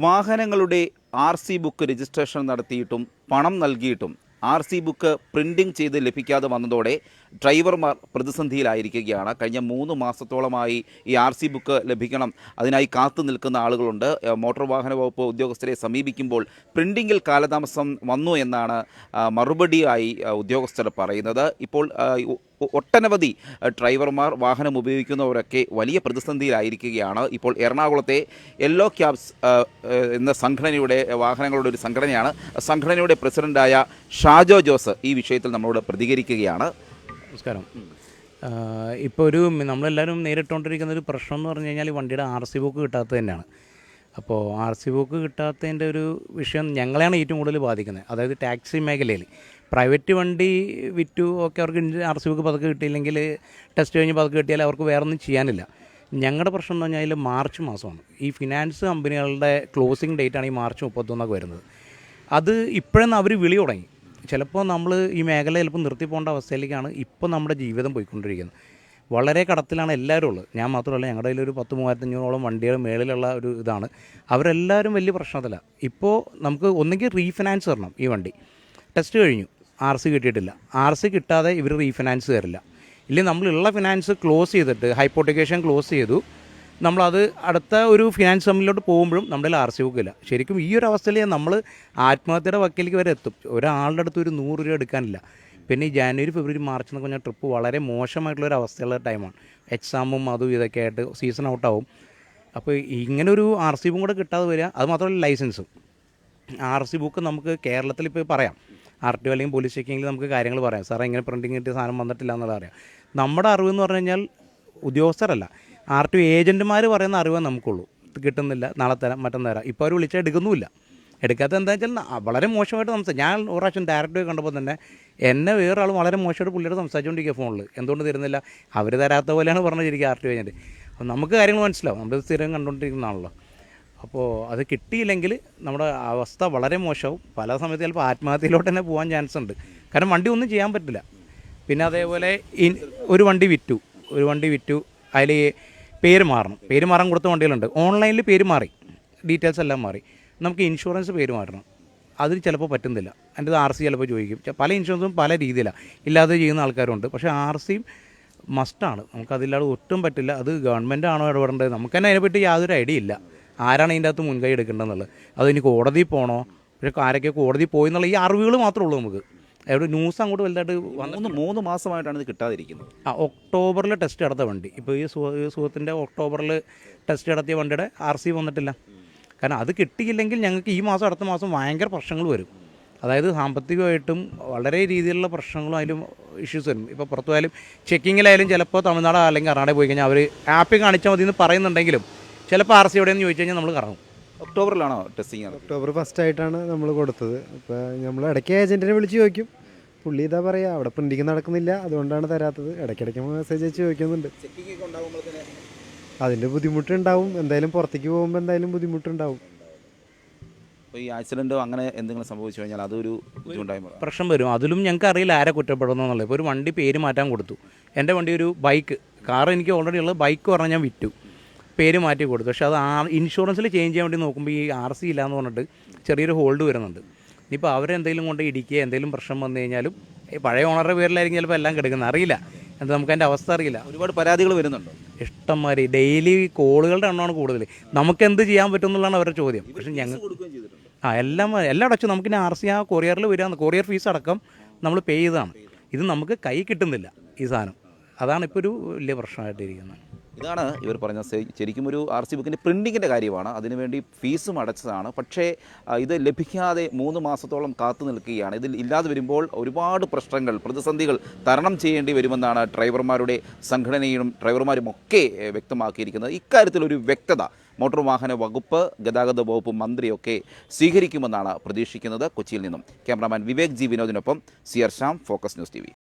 വാഹനങ്ങളുടെ R C book registration നടത്തിയിട്ടും പണം നൽകിയിട്ടും ആർ സി ബുക്ക് പ്രിന്റിംഗ് ചെയ്ത് ലഭിക്കാതെ വന്നതോടെ ഡ്രൈവർമാർ പ്രതിസന്ധിയിലായിരിക്കുകയാണ്. കഴിഞ്ഞ മൂന്ന് മാസത്തോളമായി ഈ ആർ സി ബുക്ക് ലഭിക്കണം. അതിനായി കാത്തു നിൽക്കുന്ന ആളുകളുണ്ട്. മോട്ടോർ വാഹന വകുപ്പ് ഉദ്യോഗസ്ഥരെ സമീപിക്കുമ്പോൾ പ്രിന്റിങ്ങിൽ കാലതാമസം വന്നു എന്നാണ് മറുപടിയായി ഉദ്യോഗസ്ഥർ പറയുന്നത്. ഇപ്പോൾ ഒട്ടനവധി ഡ്രൈവർമാർ വാഹനം ഉപയോഗിക്കുന്നവരൊക്കെ വലിയ പ്രതിസന്ധിയിലായിരിക്കുകയാണ്. ഇപ്പോൾ എറണാകുളത്തെ യെല്ലോ ക്യാബ്സ് എന്ന സംഘടനയുടെ വാഹനങ്ങളുടെ ഒരു സംഘടനയാണ്. സംഘടനയുടെ പ്രസിഡന്റായ ഷാജോ ജോസ് ഈ വിഷയത്തിൽ നമ്മളോട് പ്രതികരിക്കുകയാണ്. നമസ്കാരം. ഇപ്പോൾ ഒരു നമ്മളെല്ലാവരും നേരിട്ടുകൊണ്ടിരിക്കുന്ന ഒരു പ്രശ്നം എന്ന് പറഞ്ഞു കഴിഞ്ഞാൽ വണ്ടിയുടെ ആർ സി ബുക്ക് കിട്ടാത്തത് തന്നെയാണ്. അപ്പോൾ ആർ സി ബുക്ക് കിട്ടാത്തതിന്റെ ഒരു വിഷയം ഞങ്ങളെയാണ് ഏറ്റവും കൂടുതൽ ബാധിക്കുന്നത്. അതായത് ടാക്സി മേഖലയിൽ. പ്രൈവറ്റ് വണ്ടി വിറ്റു ഒക്കെ അവർക്ക് ആർ സി ബുക്ക് പതുക്കെ കിട്ടിയില്ലെങ്കിൽ ടെസ്റ്റ് കഴിഞ്ഞ് പതുക്കെ കിട്ടിയാൽ അവർക്ക് വേറെ ഒന്നും ചെയ്യാനില്ല. ഞങ്ങളുടെ പ്രശ്നം എന്ന് പറഞ്ഞാൽ മാർച്ച് മാസമാണ്. ഈ ഫിനാൻസ് കമ്പനികളുടെ ക്ലോസിംഗ് ഡേറ്റ് ആണ് ഈ മാർച്ച് മുപ്പത്തൊന്നൊക്കെ വരുന്നത്. അത് ഇപ്പോഴെന്ന് അവർ വിളി തുടങ്ങി. ചിലപ്പോൾ നമ്മൾ ഈ മേഖല ചിലപ്പോൾ നിർത്തി പോകേണ്ട അവസ്ഥയിലേക്കാണ് ഇപ്പോൾ നമ്മുടെ ജീവിതം പോയിക്കൊണ്ടിരിക്കുന്നത്. വളരെ കടത്തിലാണ് എല്ലാവരും ഉള്ളത്. ഞാൻ മാത്രമല്ല ഞങ്ങളുടെ കയ്യിൽ ഒരു പത്ത് മൂവായിരത്തഞ്ഞൂറോളം വണ്ടികൾ മേളിലുള്ള ഒരു ഇതാണ്. അവരെല്ലാവരും വലിയ പ്രശ്നത്തില്ല ഇപ്പോൾ നമുക്ക് ഒന്നെങ്കിൽ റീഫിനാൻസ് തരണം ഈ വണ്ടി. ടെസ്റ്റ് കഴിഞ്ഞു. ആർ സി കിട്ടിയിട്ടില്ല. ആർ സി കിട്ടാതെ ഇവർ റീഫിനാൻസ് തരില്ല. ഇല്ലെങ്കിൽ നമ്മളുള്ള ഫിനാൻസ് ക്ലോസ് ചെയ്തിട്ട് ഹൈപ്പോട്ടിക്കേഷൻ ക്ലോസ് ചെയ്തു നമ്മളത് അടുത്ത ഒരു ഫിനാൻസ് കമ്പനിയിലോട്ട് പോകുമ്പോഴും നമ്മുടെ ആർ സി ബുക്കില്ല ശരിക്കും ഈ ഒരു അവസ്ഥയിൽ നമ്മൾ ആത്മഹത്യയുടെ വക്കീലേക്ക് വരെ എത്തും. ഒരാളുടെ അടുത്ത് ഒരു നൂറ് രൂപ എടുക്കാനില്ല. പിന്നെ ഈ ജാനുവരി ഫെബ്രുവരി മാർച്ച് എന്നൊക്കെ പറഞ്ഞാൽ ട്രിപ്പ് വളരെ മോശമായിട്ടുള്ള ഒരു അവസ്ഥയുള്ള ടൈമാണ്. എക്സാമും അതും ഇതൊക്കെ ആയിട്ട് സീസൺ ഔട്ടാവും അപ്പോൾ ഇങ്ങനെ ഒരു ആർ സി ബുക്കും കൂടെ കിട്ടാതെ വരിക അത് മാത്രമല്ല ലൈസൻസും. ആർ സി ബുക്ക് നമുക്ക് കേരളത്തിൽ ഇപ്പോൾ പറയാം. ആർ ടി അല്ലെങ്കിൽ പോലീസ് ചെക്കിങ്ങിൽ നമുക്ക് കാര്യങ്ങൾ പറയാം. സാറേ ഇങ്ങനെ പ്രിന്റിങ് കിട്ടിയ സാധനം വന്നിട്ടില്ല എന്നുള്ളത് അറിയാം. നമ്മുടെ അറിവ് എന്ന് പറഞ്ഞു കഴിഞ്ഞാൽ ഉദ്യോഗസ്ഥരല്ല. ആർ ടി ഏജന്റുമാർ പറയുന്ന അറിവേ നമുക്കുള്ളൂ. കിട്ടുന്നില്ല നാളെ തരാം മറ്റന്ന് തരാം. ഇപ്പോൾ അവർ വിളിച്ചാൽ എടുക്കുന്നുമില്ല. എടുക്കാത്ത എന്താ വെച്ചാൽ വളരെ മോശമായിട്ട് സംസാരിച്ചു ഞാൻ ഒരു പ്രാവശ്യം ഡയറക്റ്റ് കണ്ടപ്പോൾ തന്നെ എന്നെ വേറൊരാൾ വളരെ മോശമായിട്ട് പുള്ളിയോട് സംസാരിച്ചുകൊണ്ടിരിക്കുക ഫോണിൽ എന്തുകൊണ്ട് തരുന്നില്ല? അവർ തരാത്ത പോലെയാണ് പറഞ്ഞിരിക്കുക ആർ ടി ഏജന്റ് അപ്പം നമുക്ക് കാര്യങ്ങൾ മനസ്സിലാവും. നമ്മൾ സ്ഥിരം കണ്ടുകൊണ്ടിരിക്കുന്നതാണല്ലോ അപ്പോൾ അത് കിട്ടിയില്ലെങ്കിൽ നമ്മുടെ അവസ്ഥ വളരെ മോശവും. പല സമയത്ത് ചിലപ്പോൾ ആത്മഹത്യയിലോട്ട് തന്നെ പോകാൻ ചാൻസ് ഉണ്ട്. കാരണം വണ്ടി ഒന്നും ചെയ്യാൻ പറ്റില്ല. പിന്നെ അതേപോലെ ഒരു വണ്ടി വിറ്റു. ഒരു വണ്ടി വിറ്റു. അതിൽ പേര് മാറണം. പേര് മാറാൻ കൊടുത്ത വണ്ടികളുണ്ട്. ഓൺലൈനിൽ പേര് മാറി. ഡീറ്റെയിൽസ് എല്ലാം മാറി. നമുക്ക് ഇൻഷുറൻസ് പേര് മാറണം. അതിൽ ചിലപ്പോൾ പറ്റുന്നില്ല. എന്റെ ആർ സി ചിലപ്പോൾ ചോദിക്കും. പല ഇൻഷുറൻസും പല രീതിയിലാണ് ഇല്ലാതെ ചെയ്യുന്ന ആൾക്കാരുണ്ട്. പക്ഷേ ആർ സിയും മസ്റ്റാണ് നമുക്കതില്ലാതെ ഒട്ടും പറ്റില്ല. അത് ഗവൺമെന്റ് ആണോ ഇടപെടേണ്ടത്? നമുക്ക് തന്നെ അതിനെപ്പറ്റി യാതൊരു ഐഡിയ ഇല്ല. ആരാണ് ഇതിന്റെ അകത്ത് മുൻകൈ എടുക്കേണ്ടതെന്നുള്ളത്? അത് ഇനി കോടതിയിൽ പോകണോ പക്ഷേ ആരൊക്കെ കോടതി പോയി എന്നുള്ള ഈ അറിവുകൾ മാത്രമേ ഉള്ളൂ നമുക്ക്. അവിടെ ന്യൂസ് അങ്ങോട്ട് വലുതായിട്ട് വന്ന് മൂന്ന് മാസമായിട്ടാണ് ഇത് കിട്ടാതിരിക്കുന്നത്. ആ ഒക്ടോബറിൽ ടെസ്റ്റ് നടത്തിയ വണ്ടി. ഇപ്പോൾ ഈ സുഹ ഈ സുഹൃത്തിന്റെ ഒക്ടോബറിൽ ടെസ്റ്റ് നടത്തിയ വണ്ടിയുടെ ആർ സി വന്നിട്ടില്ല. കാരണം അത് കിട്ടിയില്ലെങ്കിൽ ഞങ്ങൾക്ക് ഈ മാസം അടുത്ത മാസം ഭയങ്കര പ്രശ്നങ്ങൾ വരും. അതായത് സാമ്പത്തികമായിട്ടും വളരെ രീതിയിലുള്ള പ്രശ്നങ്ങളും അതിലും ഇഷ്യൂസ് വരും. ഇപ്പോൾ പുറത്തു പോയാലും ചെക്കിങ്ങിലായാലും ചിലപ്പോൾ തമിഴ്നാട് അല്ലെങ്കിൽ കർണാടക പോയി കഴിഞ്ഞാൽ അവർ ആപ്പിൽ കാണിച്ചാൽ മതി എന്ന് പറയുന്നുണ്ടെങ്കിലും ചിലപ്പോൾ ആർ സി എവിടെയെന്ന് ചോദിച്ചു കഴിഞ്ഞാൽ നമ്മൾ കറങ്ങും. ഒക്ടോബറിലാണോ ടെസ്റ്റിംഗ് ഒക്ടോബർ ഫസ്റ്റ് ആയിട്ടാണ് നമ്മൾ കൊടുത്തത്. ഇപ്പോൾ നമ്മൾ ഇടയ്ക്ക് ഏജന്റിനെ വിളിച്ച് ചോദിക്കും. പുള്ളി ഇതാ പറയുക അവിടെ പ്രിന്റിങ് നടക്കുന്നില്ല അതുകൊണ്ടാണ് തരാത്തത്. ഇടയ്ക്കിടയ്ക്ക് മെസ്സേജ് അയച്ച് ചോദിക്കുന്നുണ്ട്. അതിന്റെ ബുദ്ധിമുട്ടുണ്ടാവും. എന്തായാലും പുറത്തേക്ക് പോകുമ്പോൾ എന്തായാലും ബുദ്ധിമുട്ടുണ്ടാവും. ഈ ആക്സിഡന്റോ അങ്ങനെ എന്തെങ്കിലും സംഭവിച്ചു കഴിഞ്ഞാൽ അതൊരു ബുദ്ധിമുട്ടായി പ്രശ്നം വരും. അതിലും ഞങ്ങൾക്ക് അറിയില്ല ആരെ കുറ്റപ്പെടുന്നു എന്നുള്ളത്. ഇപ്പോൾ ഒരു വണ്ടി പേര് മാറ്റാൻ കൊടുത്തു. എന്റെ വണ്ടി ഒരു ബൈക്ക്. കാർ എനിക്ക് ഓൾറെഡി ഉള്ളത് ബൈക്ക് പറഞ്ഞാൽ ഞാൻ വിറ്റു. പേര് മാറ്റി കൊടുത്തു. പക്ഷേ അത് ആ ഇൻഷുറൻസിൽ ചേഞ്ച് ചെയ്യാൻ വേണ്ടി നോക്കുമ്പോൾ ഈ ആർ സി ഇല്ലയെന്ന് പറഞ്ഞിട്ട് ചെറിയൊരു ഹോൾഡ് വരുന്നുണ്ട്. ഇനിയിപ്പോൾ അവരെന്തെങ്കിലും കൊണ്ട് ഇടിക്കുക എന്തെങ്കിലും പ്രശ്നം വന്നു കഴിഞ്ഞാലും ഈ പഴയ ഓണറുടെ പേരിലായിരിക്കും ചിലപ്പോൾ എല്ലാം കിടക്കുന്നത്. അറിയില്ല. എന്താ നമുക്ക് അതിന്റെ അവസ്ഥ അറിയില്ല. ഒരുപാട് പരാതികൾ വരുന്നുണ്ടോ? ഇഷ്ടംമാതിരി ഡെയിലി കോളുകളുടെ എണ്ണമാണ് കൂടുതൽ. നമുക്ക് എന്ത് ചെയ്യാൻ പറ്റും എന്നുള്ളതാണ് അവരുടെ ചോദ്യം. പക്ഷേ ഞങ്ങൾ ആ എല്ലാം എല്ലാം അടച്ചു. നമുക്കിനി ആർ സി ആ കൊറിയറിൽ വരിക കൊറിയർ ഫീസ് അടക്കം നമ്മൾ പേ ചെയ്തതാണ്. ഇത് നമുക്ക് കൈ കിട്ടുന്നില്ല ഈ സാധനം. അതാണ് ഇപ്പോൾ ഒരു വലിയ പ്രശ്നമായിട്ടിരിക്കുന്നത്. ഇതാണ് ഇവർ പറഞ്ഞ ശരിക്കും ഒരു ആർ സി ബുക്കിന്റെ പ്രിന്റിങ്ങിന്റെ കാര്യമാണ്. അതിനുവേണ്ടി ഫീസും അടച്ചതാണ്. പക്ഷേ ഇത് ലഭിക്കാതെ മൂന്ന് മാസത്തോളം കാത്തു നിൽക്കുകയാണ്. ഇതിൽ ഇല്ലാതെ വരുമ്പോൾ ഒരുപാട് പ്രശ്നങ്ങൾ പ്രതിസന്ധികൾ തരണം ചെയ്യേണ്ടി വരുമെന്നാണ് ഡ്രൈവർമാരുടെ സംഘടനയും ഡ്രൈവർമാരും ഒക്കെ വ്യക്തമാക്കിയിരിക്കുന്നത്. ഇക്കാര്യത്തിലൊരു വ്യക്തത മോട്ടോർ വാഹന വകുപ്പ് ഗതാഗത വകുപ്പ് മന്ത്രിയൊക്കെ സ്വീകരിക്കുമെന്നാണ് പ്രതീക്ഷിക്കുന്നത്. കൊച്ചിയിൽ നിന്നും cameraman Vivek G വിനോദിനൊപ്പം C Shyam Focus News T